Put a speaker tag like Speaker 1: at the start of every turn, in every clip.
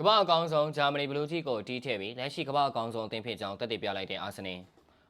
Speaker 1: ကမ္ဘာအကောင်းဆုံးဂျာမနီဘလူးကြီးကိုတီးထည့်ပြီးလက်ရှိကမ္ဘာအကောင်းဆုံးအသင်းဖြစ်ကြောင်းတက်တည်ပြလိုက်တဲ့အာဆင်နယ်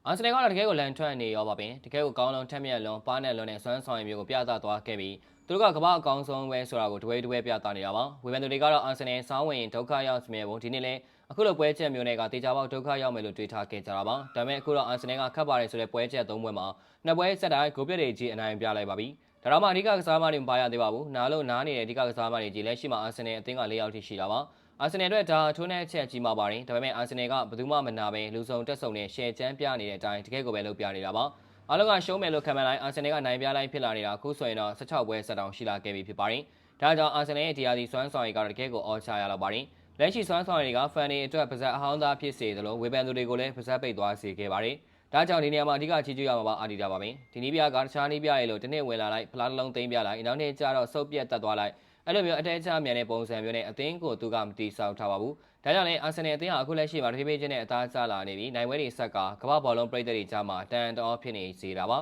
Speaker 1: အာဆင်နယ်ကတော့တကယ်ကိုလန်ထွက်နေရောပါပင်တကယ်ကိုကောင်းလုံးထက်မြက်လုံးပါးနဲ့လုံးနဲ့စွမ်းဆောင်ရည်မျိုးကိုပြသသွားခဲ့ပြီးသူတို့ကကမ္ဘာအကောင်းဆုံးပဲဆိုတာကိုတဝဲတဝဲပြသနေတာပါဝေဖန်သူတွေကတော့အာဆင်နယ်စောင်းဝင်ဒုက္ခရောက်စမြဲပုံဒီနေ့လဲအခုလိုပွဲချက်မျိုးတွေကတေချာပေါက်ဒုက္ခရောက်မယ်လို့တွေးထားခဲ့ကြတာပါဒါပေမဲ့အခုတော့အာဆင်နယ်ကခတ်ပါတယ်ဆိုတဲ့ပွဲချက်၃ပွဲမှာနှစ်ပွဲဆက်တိုင်းဂိုးပြည့်တွေကြီးအနိုင်ပြလိုက်ပါပြီဒါတော့မှအဓိကကစားမတွေမပါရသေးပါဘူးနားလို့နားနေတဲ့အဓိကကစားမတွေကြီးလက်ရှိမှာအာဆင်နယ်အသင်းက၄ယောက်ထိရှိတာပါ အာဆင်နယ်အတွက်ဒါထိုးနှက်ချက်ကြီးမှာပါတယ်ဒါပေမဲ့အာဆင်နယ်ကဘယ်သူမှမနာပဲလူဆောင်တက်ဆုံနဲ့ရှယ်ချမ်းပြနေတဲ့အတိုင်းတကယ်ကိုပဲလုပ်ပြနေတာပါအားလုံးကရှုံးမယ်လို့ခံမှန်းလိုက်အာဆင်နယ်ကနိုင်ပြလိုက်ဖြစ်လာနေတာအခုဆိုရင်တော့16ပွဲဆက်တောင်ရှိလာခဲ့ပြီဖြစ်ပါတယ်ဒါကြောင့်အာဆင်နယ်ရဲ့ဒီယာဒီစွမ်းဆောင်ရည်ကတော့တကယ်ကိုအော်ချရလောက်ပါတယ်လက်ရှိစွမ်းဆောင်ရည်ကဖန်တွေအတွက်ပါဇက်အဟောင်းသားဖြစ်စေသလိုဝေဖန်သူတွေကိုလည်းပါဇက်ပိတ်သွားစေခဲ့ပါတယ်ဒါကြောင့်ဒီနေရာမှာအဓိကချီးကျူးရမှာပါအာဒီတာပါပဲဒီနီးပြကတခြားနီးပြရေလို့တစ်နှစ်ဝင်လာလိုက်ဖလားတစ်လုံးသိမ်းပြလိုက်နောက်နေ့ကျတော့စုပ်ပြတ်တက်သွားလိုက် အဲ့လိုမျိုးအတဲချမြန်တဲ့ပုံစံမျိုးနဲ့အသင်းကိုသူကမတီးဆောက်ထားပါဘူးဒါကြောင့်လည်းအာဆင်နယ်အသင်းဟာအခုလက်ရှိမှာတဖြည်းဖြည်းချင်းနဲ့အသားကျလာနေပြီးနိုင်ပွဲတွေဆက်ကကမ္ဘာဘောလုံးပြည်သက်တွေကြားမှာတန်တော်ဖြစ်နေစေတာပါ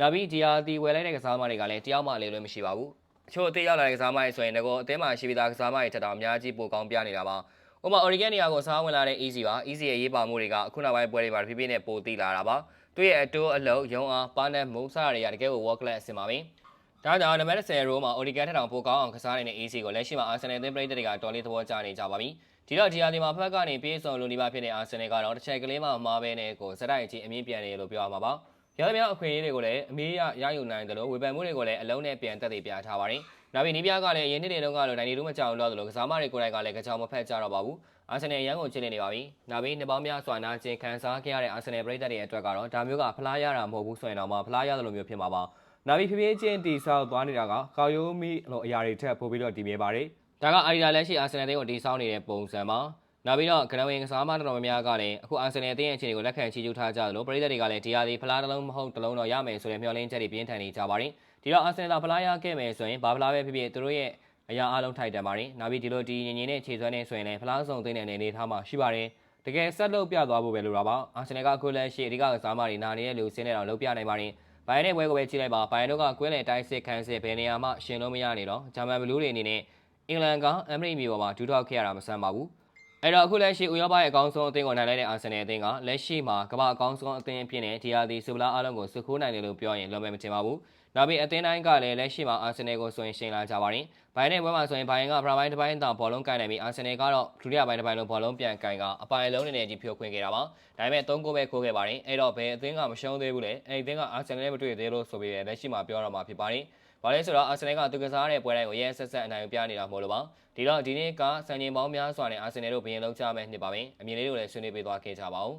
Speaker 1: နောက်ပြီးဒီဟာဒီဝယ်လိုက်တဲ့ကစားမတွေကလည်းတယောက်မှလည်းလွယ်မရှိပါဘူးအချို့အသေးရောက်လာတဲ့ကစားမတွေဆိုရင်ငကိုအသင်းမှာရှိပြီးသားကစားမတွေထက်တော့အများကြီးပိုကောင်းပြနေတာပါဥပမာ Oregon နေရာကိုစားဝင်လာတဲ့ Easy ပါ Easy ရဲ့ရေးပါမှုတွေကအခုနောက်ပိုင်းပွဲတွေမှာတဖြည်းဖြည်းနဲ့ပိုတည်လာတာပါသူ့ရဲ့အတိုးအလုံးရုံအားပါနဲ့မုံစားတွေကတကယ်ကို work class အဆင်ပါပဲ ဒါကြောင့်နံပါတ်10ရိုးမှာ Oregon ထက်တောင်ပိုကောင်းအောင်ကစားနေတဲ့ Easy ကိုလက်ရှိမှာ Arsenal အသင်းပရိသတ်တွေကတော်လေးသဘောကျနေကြပါပြီဒီတော့ဒီဟာဒီမှာဖက်ကနေပြေးဆောင်လိုနေပါဖြစ်တဲ့ Arsenal ကတော့တစ်ချက်ကလေးမှမှားပဲနဲ့ကိုစတိုက်အချင်းအမြင့်ပြန်နေလို့ပြောရမှာပါရသမျှအခွင့်အရေးတွေကိုလည်းအမေးရရယူနိုင်တယ်လို့ဝေဖန်မှုတွေကိုလည်းအလုံးနဲ့ပြန်တက်တည်ပြထားပါတယ်။နောက်ပြီးနီးပြကလည်းအရင်နှစ်တွေတုန်းကလိုနိုင်နေလို့မကြောက်လို့လို့ကစားမတွေကိုယ်တိုင်ကလည်းကြောင်မဖက်ကြတော့ပါဘူး။အာဆင်နယ်ရန်ကိုချစ်နေပါပြီ။နောက်ပြီးနှစ်ပေါင်းများစွာနာကျင်ခံစားခဲ့ရတဲ့အာဆင်နယ်ပရိသတ်တွေအတွက်ကတော့ဒါမျိုးကဖလားရတာမဟုတ်ဘူးဆိုရင်တော့မှဖလားရတယ်လို့မျိုးဖြစ်မှာပါ။ နောက်ပြီးဖြည်းဖြည်းချင်းတီဆောက်သွားနေတာကကောက်ရိုးမီလို့အရာတွေထက်ပိုပြီးတော့တည်မြဲပါတယ်။ဒါကအာဒီဒါလက်ရှိအာဆင်နယ်တွေကိုတီဆောက်နေတဲ့ပုံစံပါ။နောက်ပြီးတော့ဂရန်ဝင်ကစားမတော်တော်များများကလည်းအခုအာဆင်နယ်အသင်းရဲ့အခြေအနေကိုလက်ခံချီးကျူးထားကြတယ်လို့ပရိသတ်တွေကလည်းဒီဟာဒီဖလားတစ်လုံးမဟုတ်တစ်လုံးတော့ရမယ်ဆိုတဲ့မျှော်လင့်ချက်တွေပြင်းထန်နေကြပါတယ်ဒီတော့အာဆင်နယ်ဖလားရခဲ့မယ်ဆိုရင်ဘာဖလားပဲဖြစ်ဖြစ်သူတို့ရဲ့အရာအလုံးထိုက်တန်ပါတယ်နောက်ပြီးဒီလိုဒီငင်ငင်နဲ့ခြေစွမ်းနေဆိုရင်လည်းဖလားဆောင်သိတဲ့အနေထားမှာရှိပါတယ်တကယ်ဆက်လုပ်ပြသွားဖို့ပဲလိုတာပါအာဆင်နယ်ကအခုလက်ရှိအဓိကကစားမတွေနာနေတဲ့လူစင်းနေတော့လုပ်ပြနိုင်ပါတယ် ဘိုင်နဲ့ဘွဲကိုပဲကြည့်လိုက်ပါဘိုင်တို့ကကွင်းလေတိုင်းစစ်ခန်းစစ်ဘယ်နေရာမှရှင်လို့မရနေတော့ဂျာမန်ဘလူးတွေအနေနဲ့အင်္ဂလန်ကအမရိမြေပေါ်မှာဒူးထောက်ခဲ့ရတာမဆန်းပါဘူး အဲ့တော့အခုလက်ရှိဥရောပရဲ့အကောင်းဆုံးအသင်းကိုနိုင်လိုက်တဲ့အာဆင်နယ်အသင်းကလက်ရှိမှာကမ္ဘာအကောင်းဆုံးအသင်းအဖြစ်နဲ့ဒီဟာဒီဆူပလာအလုံးကိုစုခိုးနိုင်တယ်လို့ပြောရင်လွန်မယ်မထင်ပါဘူး။နောက်ပြီးအသင်းတိုင်းကလည်းလက်ရှိမှာအာဆင်နယ်ကိုဆိုရင်ရှင်လာကြပါတယ်။ဘိုင်နဲ့ဘွဲမှာဆိုရင်ဘိုင်ကပရာပိုင်းတစ်ပိုင်းတောင်ဘောလုံးကန်နိုင်ပြီးအာဆင်နယ်ကတော့ဒုတိယပိုင်းတစ်ပိုင်းလုံးဘောလုံးပြန်ကန်ကအပိုင်လုံးနေနေကြီးဖြိုခွင်းခဲ့တာပါ။ဒါပေမဲ့၃ဂိုးပဲခိုးခဲ့ပါတယ်။အဲ့တော့ဘယ်အသင်းကမရှုံးသေးဘူးလေ။အဲ့ဒီအသင်းကအာဆင်နယ်နဲ့မတွေ့သေးလို့ဆိုပြီးလက်ရှိမှာပြောတော့မှာဖြစ်ပါတယ်။ ဘာလဲဆိုတော့အာဆင်နယ်ကသူကစားတဲ့ပွဲတိုင်းကိုရဲဆက်ဆက်အနိုင်ပြနေတာမဟုတ်လို့ပါဒီတော့ဒီနေ့ကစံချိန်ပေါင်းများစွာနဲ့အာဆင်နယ်တို့ဘရင်လောက်ကြမဲ့နှစ်ပါပဲအမြင်လေးတွေကိုလည်းဆွေးနွေးပေးသွားခဲ့ကြပါဦး